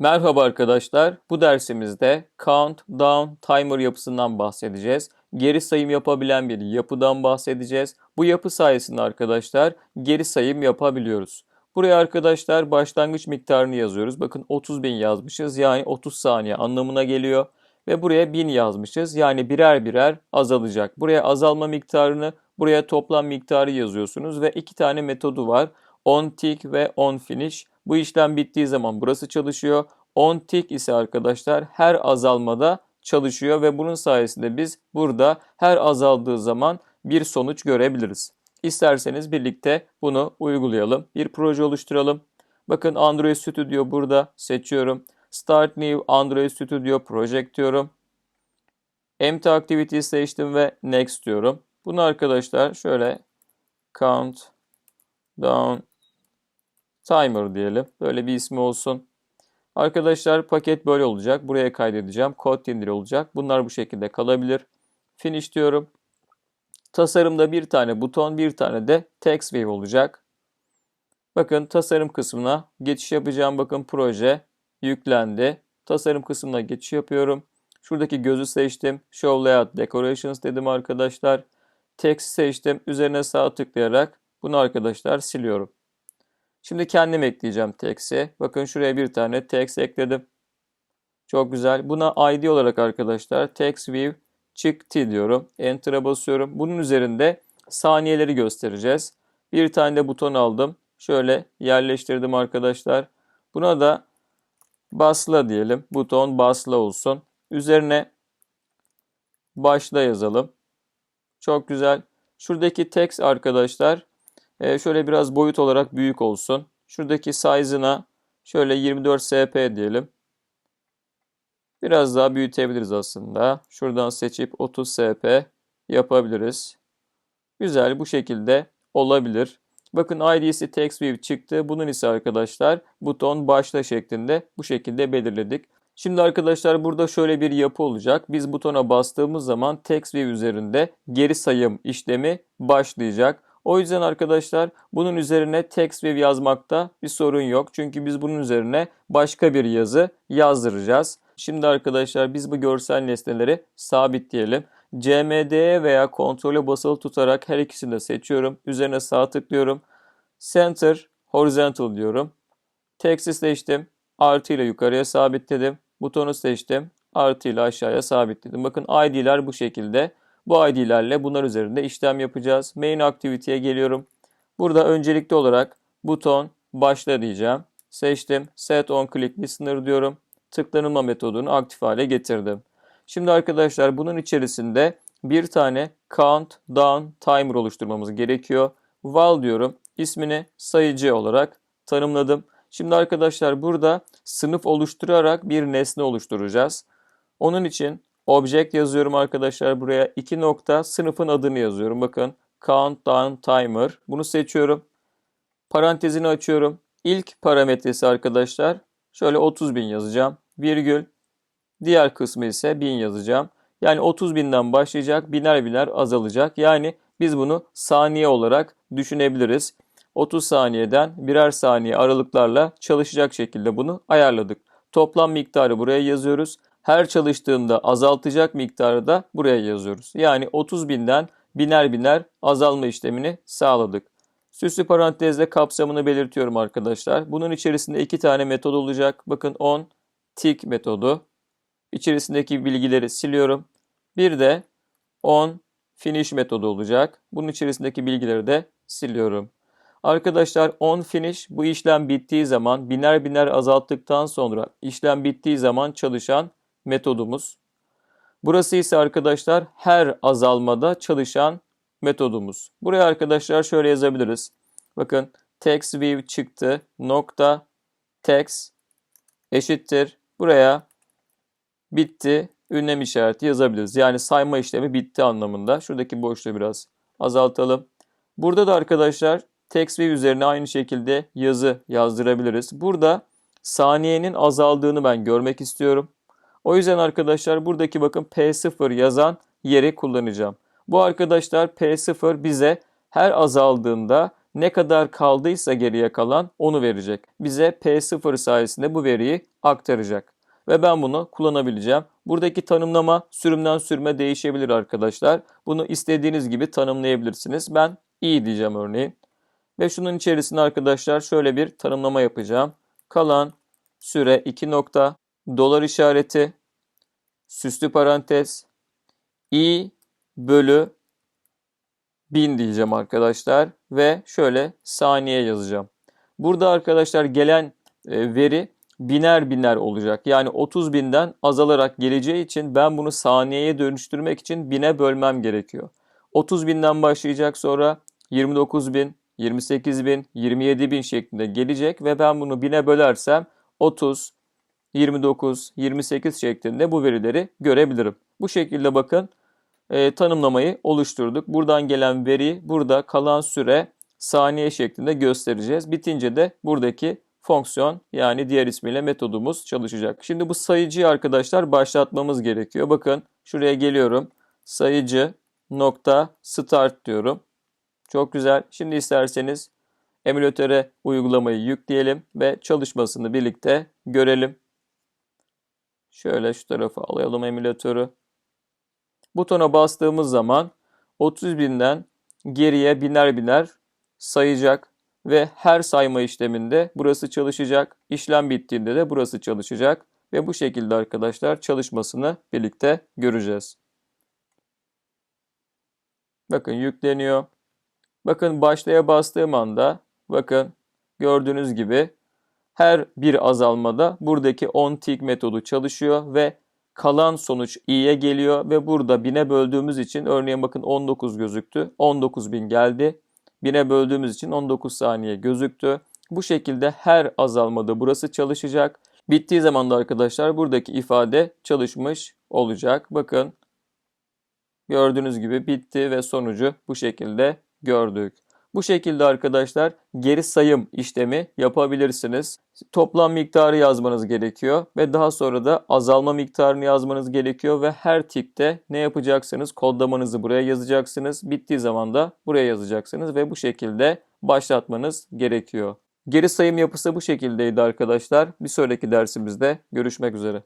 Merhaba arkadaşlar. Bu dersimizde countdown timer yapısından bahsedeceğiz. Geri sayım yapabilen bir yapıdan bahsedeceğiz. Bu yapı sayesinde arkadaşlar geri sayım yapabiliyoruz. Buraya arkadaşlar başlangıç miktarını yazıyoruz. Bakın 30 bin yazmışız yani 30 saniye anlamına geliyor. Ve buraya 1000 yazmışız yani birer birer azalacak. Buraya azalma miktarını buraya toplam miktarı yazıyorsunuz ve iki tane metodu var. On tick ve on finish. Bu işlem bittiği zaman burası çalışıyor. On tick ise arkadaşlar her azalmada çalışıyor ve bunun sayesinde biz burada her azaldığı zaman bir sonuç görebiliriz. İsterseniz birlikte bunu uygulayalım. Bir proje oluşturalım. Bakın Android Studio burada seçiyorum. Start New Android Studio Project diyorum. Empty Activity seçtim ve Next diyorum. Bunu arkadaşlar şöyle Count Down Timer diyelim. Böyle bir ismi olsun. Arkadaşlar paket böyle olacak. Buraya kaydedeceğim. Kod dindiri olacak. Bunlar bu şekilde kalabilir. Finish diyorum. Tasarımda bir tane buton, bir tane de text wave olacak. Bakın tasarım kısmına geçiş yapacağım. Bakın proje yüklendi. Tasarım kısmına geçiş yapıyorum. Şuradaki gözü seçtim. Show Layout Decorations dedim arkadaşlar. Text seçtim. Üzerine sağ tıklayarak bunu arkadaşlar siliyorum. Şimdi kendim ekleyeceğim text'i. Bakın şuraya bir tane text ekledim. Çok güzel. Buna ID olarak arkadaşlar text view çıktı diyorum. Enter'a basıyorum. Bunun üzerinde saniyeleri göstereceğiz. Bir tane de buton aldım. Şöyle yerleştirdim arkadaşlar. Buna da basla diyelim. Buton basla olsun. Üzerine başla yazalım. Çok güzel. Şuradaki text arkadaşlar e, şöyle biraz boyut olarak büyük olsun. Şuradaki size'ına şöyle 24 sp diyelim. Biraz daha büyütebiliriz aslında. Şuradan seçip 30 sp yapabiliriz. Güzel bu şekilde olabilir. Bakın ID'si TextView çıktı. Bunun ise arkadaşlar buton başla şeklinde bu şekilde belirledik. Şimdi arkadaşlar burada şöyle bir yapı olacak. Biz butona bastığımız zaman TextView üzerinde geri sayım işlemi başlayacak. O yüzden arkadaşlar bunun üzerine TextView yazmakta bir sorun yok. Çünkü biz bunun üzerine başka bir yazı yazdıracağız. Şimdi arkadaşlar biz bu görsel nesneleri sabitleyelim. CMD'ye veya kontrole basılı tutarak her ikisini de seçiyorum. Üzerine sağ tıklıyorum. Center Horizontal diyorum. Text'i seçtim. Artı ile yukarıya sabitledim. Butonu seçtim. Artı ile aşağıya sabitledim. Bakın ID'ler bu şekilde. Bu ID'lerle bunlar üzerinde işlem yapacağız. Main Activity'ye geliyorum. Burada öncelikli olarak buton başla diyeceğim. Seçtim. Set on click listener diyorum. Tıklanılma metodunu aktif hale getirdim. Şimdi arkadaşlar bunun içerisinde bir tane countdown timer oluşturmamız gerekiyor. Val diyorum. İsmini sayıcı olarak tanımladım. Şimdi arkadaşlar burada sınıf oluşturarak bir nesne oluşturacağız. Onun için object yazıyorum arkadaşlar buraya. iki nokta sınıfın adını yazıyorum. Bakın countdown timer. Bunu seçiyorum. Parantezini açıyorum. İlk parametresi arkadaşlar şöyle 30 bin yazacağım. Virgül. Diğer kısmı ise 1000 yazacağım. Yani 30 binden başlayacak biner biner azalacak. Yani biz bunu saniye olarak düşünebiliriz. 30 saniyeden birer saniye aralıklarla çalışacak şekilde bunu ayarladık. Toplam miktarı buraya yazıyoruz. Her çalıştığında azaltacak miktarı da buraya yazıyoruz. Yani 30 binden biner biner azalma işlemini sağladık. Süslü parantezle kapsamını belirtiyorum arkadaşlar. Bunun içerisinde iki tane metod olacak. Bakın on tick metodu. İçerisindeki bilgileri siliyorum. Bir de on finish metodu olacak. Bunun içerisindeki bilgileri de siliyorum. Arkadaşlar on finish bu işlem bittiği zaman biner biner azalttıktan sonra işlem bittiği zaman çalışan metodumuz. Burası ise arkadaşlar her azalmada çalışan metodumuz. Buraya arkadaşlar şöyle yazabiliriz. Bakın text view çıktı nokta text eşittir. Buraya bitti ünlem işareti yazabiliriz. Yani sayma işlemi bitti anlamında. Şuradaki boşluğu biraz azaltalım. Burada da arkadaşlar text view üzerine aynı şekilde yazı yazdırabiliriz. Burada saniyenin azaldığını ben görmek istiyorum. O yüzden arkadaşlar buradaki bakın P0 yazan yeri kullanacağım. Bu arkadaşlar P0 bize her azaldığında ne kadar kaldıysa geriye kalan onu verecek. Bize P0 sayesinde bu veriyi aktaracak. Ve ben bunu kullanabileceğim. Buradaki tanımlama sürümden sürüme değişebilir arkadaşlar. Bunu istediğiniz gibi tanımlayabilirsiniz. Ben iyi diyeceğim örneğin. Ve şunun içerisine arkadaşlar şöyle bir tanımlama yapacağım. Kalan süre 2 nokta, dolar işareti, süslü parantez, i bölü 1000 diyeceğim arkadaşlar. Ve şöyle saniye yazacağım. Burada arkadaşlar gelen e, veri biner biner olacak. Yani 30 binden azalarak geleceği için ben bunu saniyeye dönüştürmek için bine bölmem gerekiyor. 30 binden başlayacak sonra 29 bin, 28 bin, 27 bin şeklinde gelecek ve ben bunu bine bölersem 30, 29, 28 şeklinde bu verileri görebilirim. Bu şekilde bakın e, tanımlamayı oluşturduk. Buradan gelen veri burada kalan süre saniye şeklinde göstereceğiz. Bitince de buradaki fonksiyon yani diğer ismiyle metodumuz çalışacak. Şimdi bu sayıcıyı arkadaşlar başlatmamız gerekiyor. Bakın şuraya geliyorum. Sayıcı nokta start diyorum. Çok güzel. Şimdi isterseniz emülatöre uygulamayı yükleyelim ve çalışmasını birlikte görelim. Şöyle şu tarafa alayalım emülatörü. Butona bastığımız zaman 30 binden geriye biner biner sayacak ve her sayma işleminde burası çalışacak. İşlem bittiğinde de burası çalışacak ve bu şekilde arkadaşlar çalışmasını birlikte göreceğiz. Bakın yükleniyor. Bakın başlaya bastığım anda bakın gördüğünüz gibi her bir azalmada buradaki on tick metodu çalışıyor ve kalan sonuç i'ye geliyor ve burada bine böldüğümüz için örneğin bakın 19 gözüktü. 19.000 geldi. Bine böldüğümüz için 19 saniye gözüktü. Bu şekilde her azalmada burası çalışacak. Bittiği zaman da arkadaşlar buradaki ifade çalışmış olacak. Bakın gördüğünüz gibi bitti ve sonucu bu şekilde gördük. Bu şekilde arkadaşlar geri sayım işlemi yapabilirsiniz. Toplam miktarı yazmanız gerekiyor ve daha sonra da azalma miktarını yazmanız gerekiyor ve her tikte ne yapacaksınız? Kodlamanızı buraya yazacaksınız. Bittiği zaman da buraya yazacaksınız ve bu şekilde başlatmanız gerekiyor. Geri sayım yapısı bu şekildeydi arkadaşlar. Bir sonraki dersimizde görüşmek üzere.